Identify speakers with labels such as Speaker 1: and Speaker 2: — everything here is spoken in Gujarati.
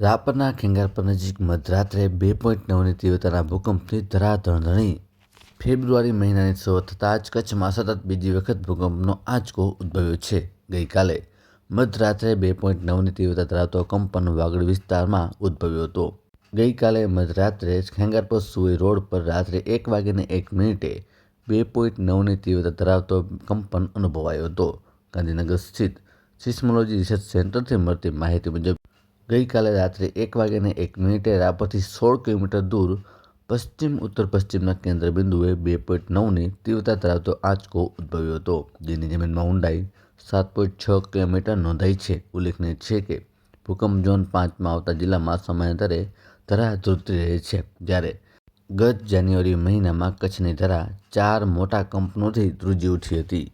Speaker 1: રાપરના ખેંગારપર નજીક મધરાત્રે બે પોઈન્ટ નવની તીવ્રતાના ભૂકંપથી ધરાધણધણી ફેબ્રુઆરી મહિનાની શરૂઆત થતાં જ કચ્છમાં સતત બીજી વખત ભૂકંપનો આંચકો ઉદ્ભવ્યો છે. ગઈકાલે મધરાત્રે બે પોઈન્ટ નવની તીવ્રતા ધરાવતો કંપન વાગડ વિસ્તારમાં ઉદ્ભવ્યો હતો. ગઈકાલે મધરાત્રે ખેંગારપર સુઈ રોડ પર રાત્રે એક વાગ્યે એક મિનિટે બે પોઈન્ટ નવની તીવ્રતા ધરાવતો કંપન અનુભવાયો હતો. ગાંધીનગર સ્થિત સિસ્મોલોજી રિસર્ચ સેન્ટરથી મળતી માહિતી મુજબ ગઈકાલે રાત્રે એક વાગ્યાને એક મિનિટે રાપરથી સોળ કિલોમીટર દૂર પશ્ચિમ, ઉત્તર પશ્ચિમના કેન્દ્રબિંદુએ બે પોઈન્ટ નવની તીવ્રતા ધરાવતો આંચકો ઉદ્ભવ્યો હતો, જેની જમીનમાં ઊંડાઈ સાત પોઈન્ટ છ કિલોમીટર નોંધાઈ છે. ઉલ્લેખનીય છે કે, ભૂકંપ ઝોન પાંચમાં આવતા જિલ્લામાં સમયાંતરે ધરા ધ્રુજતી રહે છે. જ્યારે ગત જાન્યુઆરી મહિનામાં કચ્છની ધરા ચાર મોટા કંપનોથી ધ્રુજી ઉઠી હતી.